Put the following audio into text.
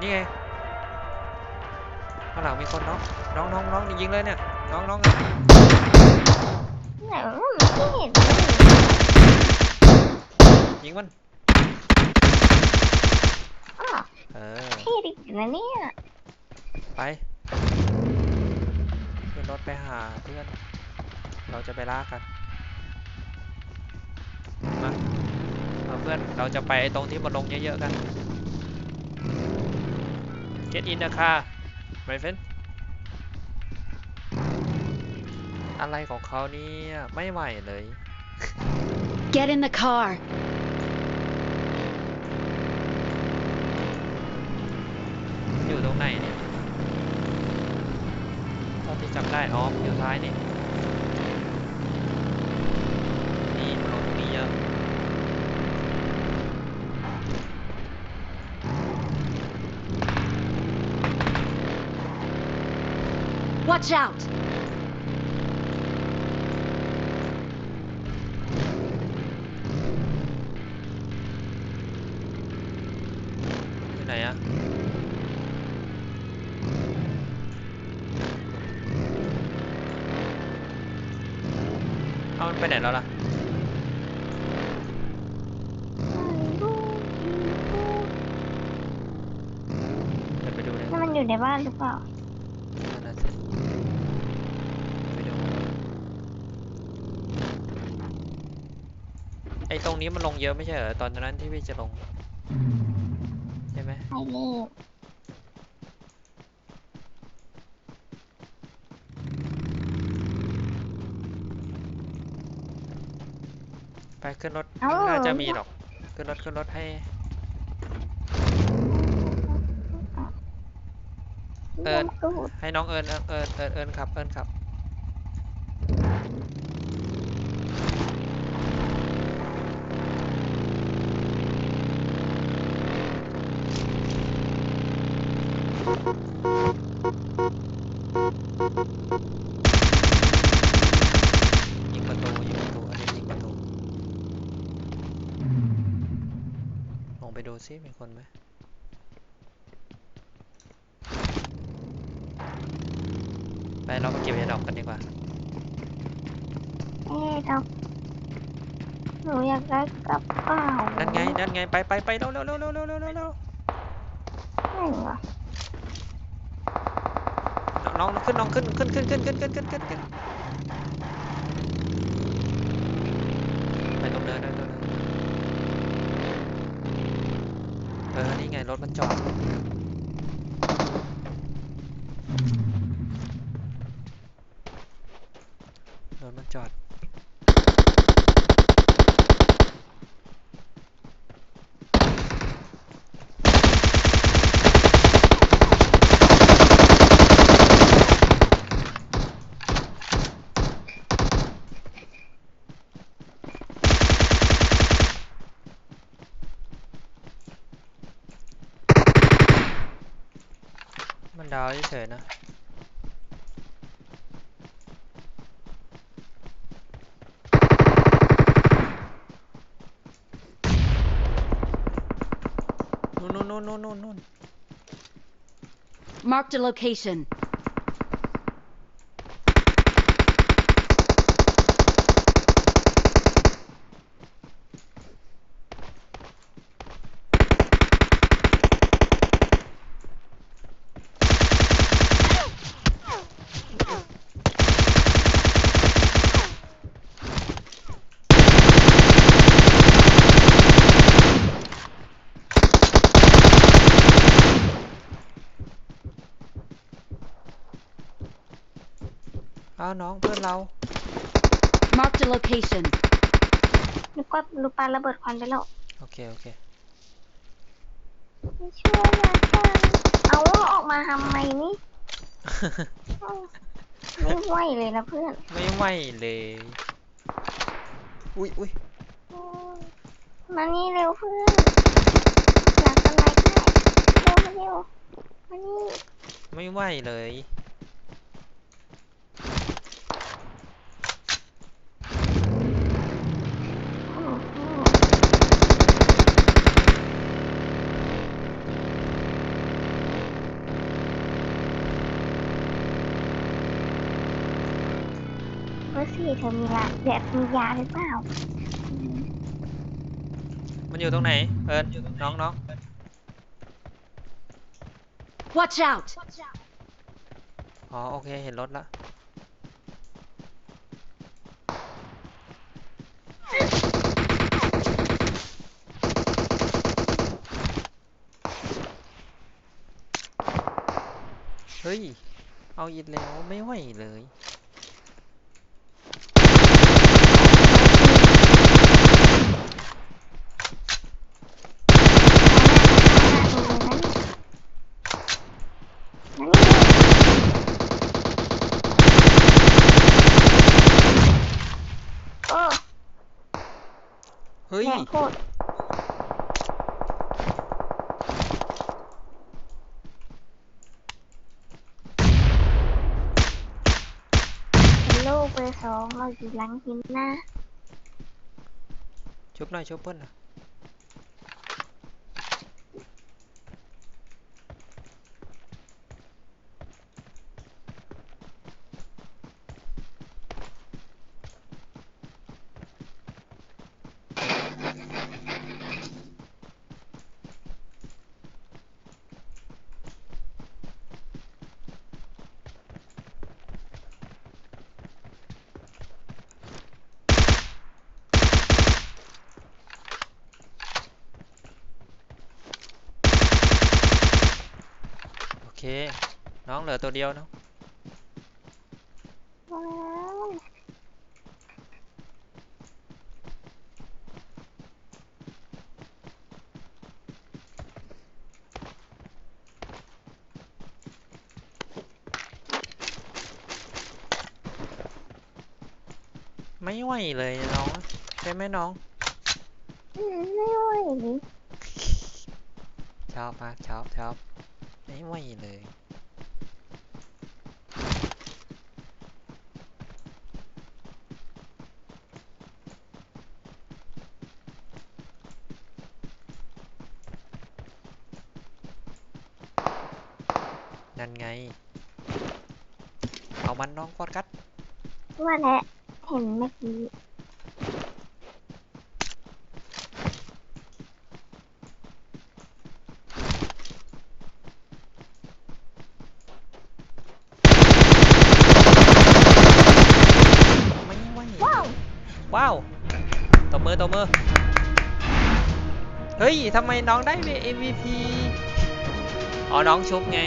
นี่ไงข้างหลังมีคนน้องน้องน้องน้องยิงเลยเนี่ยน้องน้องไหนวะไม่เห็นเลยยิงมันอ้าวเออเท่ดินะเนี่ยไปขึ้นรถไปหาเพื่อน เราจะไปล่ากันมามาเพื่อนเราจะไปไอ้ตรงที่มันลงเยอะๆกัน Get in the car my friend อะไรของเขาเนี่ยไม่ไหวเลย Get in the car. อยู่ตรงไหนเนี่ยเท่าที่จำได้อ๋อมันอยู่ท้ายนี่นี่ Watch out! này á Ông bên này đó là อยู่ในบ้านหรือเปล่า ไอ้ตรงนี้มันลงเยอะไม่ใช่เหรอตอนนั้นที่พี่จะลงใช่ไหมไปเลยไปขึ้นรถเอ้า น่าจะมีหรอกขึ้นรถขึ้นรถให้เอิญตูดให้น้องเอิญเอิญเอิญเอิญเอิญขับเอิญขับ ยิงประตูยิงประตูยิงประตูลงไปดูซิมีคนไหมไปเราไปเก็บยาดอกกันดีกว่าเอ๊ะดอกหนูอยากได้กระเป๋านั่นไงนั่นไงไปไปไปเร็วเร็วเร็วเร็วเร็วเร็วเร็ว ไม่เหรอ น้องขึ้นน้องขึ้นขึ้นขึ้นขึ้นขึ้นขึ้นขึ้นขึ้นขึ้นไปตรงเนินเดินเนินเออนี่ไงรถมันจอดรถมันจอด ดาวเฉยๆนะนู่นนู่นนู่นนู่นนู่นนู่น Marked a location. อ้าวน้องเพื่อนเรา Marked a location. นึกว่าลูกปลาระเบิดควันไปแล้วโอเคโอเคไม่ช่วยนะกันเอาออกมาทำไมนี่เอ้าไม่ไหวเลยนะเพื่อนไม่ไหวเลยอุ้ยอุ้ยโอ้ยมานี่เร็วเพื่อนหลังต้นไม้ได้เร็วมาเร็วมานี่ไม่ไหวเลย โอ้โห สิเธอมีละเดี๋ยวมียาหรือเปล่าอืมมันอยู่ตรงไหน เอิญน้องน้อง Watch out! อ๋อโอเคเห็นรถละ เฮ้ย เอาอีกแล้วไม่ไหวเลย โอ้ เฮ้ยแรงโคตรเป็นโลกเบอร์สองเราอยู่หลังหินนะชุบหน่อยชุบเพิ่นหน่อยโอเค น้องเหลือตัวเดียวเนาะว้าวไม่ไหวเลยน้องใช่ไหมน้องอืมไม่ไหวเลยชอบมากชอบชอบไม่ไหวเลย นั่นไง เอามันน้องฟอดกัดว่าแหละเห็นเมื่อกี้ไม่ไหวว้าวว้าวตบมือตบมือ เฮ้ยทำไมน้องได้ MVP อ๋อ น้องชุบไง